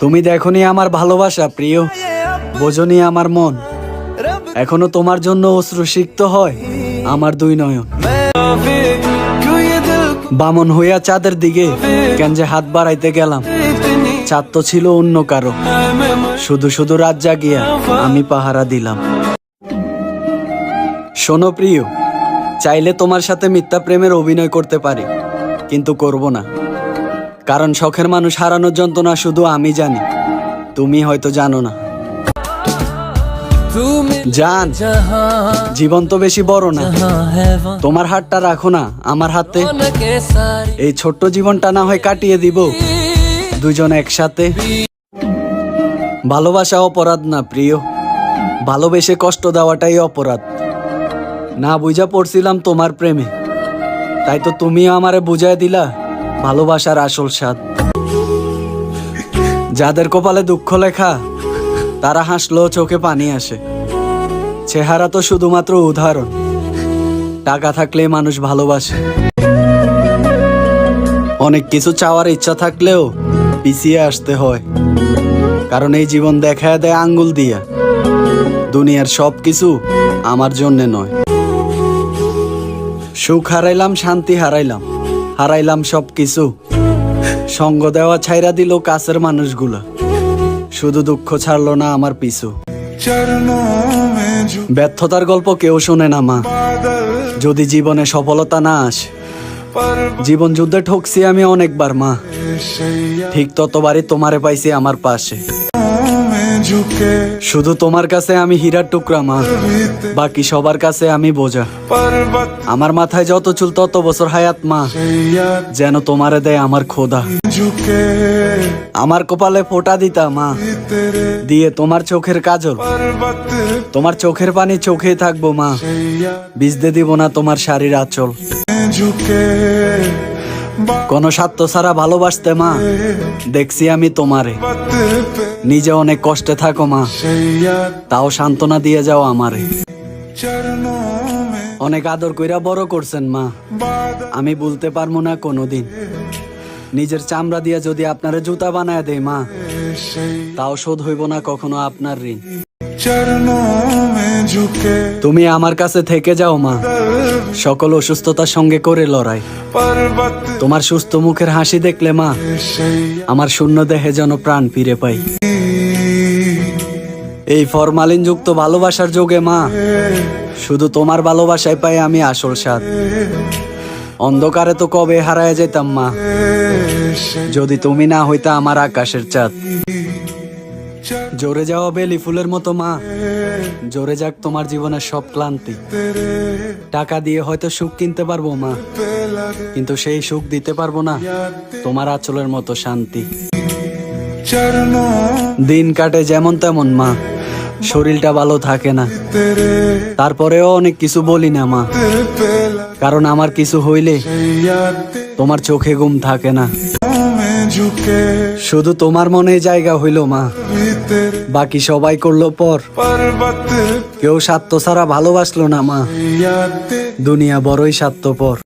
তুমি দেখনি আমার ভালোবাসা, প্রিয়। বোঝনি আমার মন। এখনও তোমার জন্য অশ্রু অশ্রুসিক্ত হয় আমার দুই নয়ন। বামন হইয়া চাঁদের দিকে, কেন যে হাত বাড়াইতে গেলাম। চাঁদ তো ছিল অন্য কারও। শুধু শুধু রাত জাগিয়া আমি পাহারা দিলাম। শোনো প্রিয়, চাইলে তোমার সাথে মিথ্যা প্রেমের অভিনয় করতে পারি, কিন্তু করব না। কারণ শখের মানুষ হারানোর যন্ত্রণা শুধু আমি জানি। তুমি হয়তো জানো না। জান জীবন তো বেশি বড় না। তোমার হাতটা রাখো না আমার হাতে। এই ছোট্ট জীবনটা না হয় কাটিয়ে দিব। দুজন একসাথে। ভালোবাসা অপরাধ না প্রিয়। ভালোবেসে কষ্ট দেওয়াটাই অপরাধ। না বুঝা পড়ছিলাম তোমার প্রেমে। তাই তো তুমিও আমারে বুঝায় দিলা। ভালোবাসার আসল স্বাদ। যাদের কপালে দুঃখ লেখা, তারা হাসলেও চোখে পানি আসে। চেহারা তো শুধুমাত্র উদাহরণ। টাকা থাকলে মানুষ ভালোবাসে। অনেক কিছু চাওয়ার ইচ্ছা থাকলেও পিছিয়ে আসতে হয়। কারণ এই জীবন দেখায় দেয় আঙ্গুল দিয়া। দুনিয়ার সব কিছু আমার জন্যে নয়। সুখ হারাইলাম, শান্তি হারাইলাম। হারাইলাম সব কিছু সঙ্গ দেওয়া ছাইরা দিল কাছের মানুষগুলো। শুধু দুঃখ ছাড়লো না আমার পিছু। ব্যর্থতার গল্প কেউ শোনে না, মা। যদি জীবনে সফলতা না আসে, জীবন যুদ্ধে ঠকছি আমি অনেকবার, মা। ঠিক ততবারই তোমারে পাইছি আমার পাশে। ঝুঁকে শুধু তোমার কাছে আমি হীরার টুকরা মা। বাকি সবার কাছে আমি বোঝা। আমার মাথায় যত চুল তত বছর হায়াত মা। যেন তোমারে দেয় আমার খোদা। আমার কপালে ফোটা দিতা মা। দিয়ে তোমার চোখের কাজল। তোমার চোখের পানি চোখেই থাকব মা। ভিজতে দিব না তোমার শাড়ির আচল। ঝুঁকে কোন স্বার্থ ছাড়া ভালোবাসতে মা। দেখছি আমি তোমারে। নিজে অনেক কষ্টে থাকো মা। তাও সান্ত্বনা দিয়ে যাও আমারে। অনেক আদর কইরা বড় করছেন মা। আমি বলতে পারব না কোনোদিন। নিজের চামড়া দিয়ে যদি আপনারে জুতা বানায় দেয় মা, তাও শোধ হইব না কখনো আপনার ঋণ। তুমি আমার কাছে থেকে যাও মা। সকল অসুস্থতার সঙ্গে করে লড়াই। তোমার সুস্থ মুখের হাসি দেখলে মা আমার শূন্য দেহে যেন প্রাণ ফিরে পাই। এই ফরমালিন যুক্ত ভালোবাসার যোগে মা শুধু তোমার ভালোবাসায় পাই আমি আসল স্বাদ। অন্ধকারে তো কবে হারায় যেতাম মা যদি তুমি না হইতা আমার আকাশের চাঁদ। জোরে যাও বেলি ফুলের মতো মা। জোরে যাক তোমার জীবনের সব ক্লান্তি। টাকা দিয়ে হয়তো সুখ কিনতে পারব মা। কিন্তু সেই সুখ দিতে পারব না। তোমার আচলের মতো শান্তি। দিন কাটে যেমন তেমন মা। শরীরটা ভালো থাকে না। তারপরেও অনেক কিছু বলি না মা। কারণ আমার কিছু হইলে তোমার চোখে ঘুম থাকে না। ঝুঁকে শুধু তোমার মনে জায়গা হইল মা। বাকি সবাই করল পর। কেউ স্বার্থ ছাড়া ভালোবাসলো না মা। দুনিয়া বড়ই স্বার্থপর।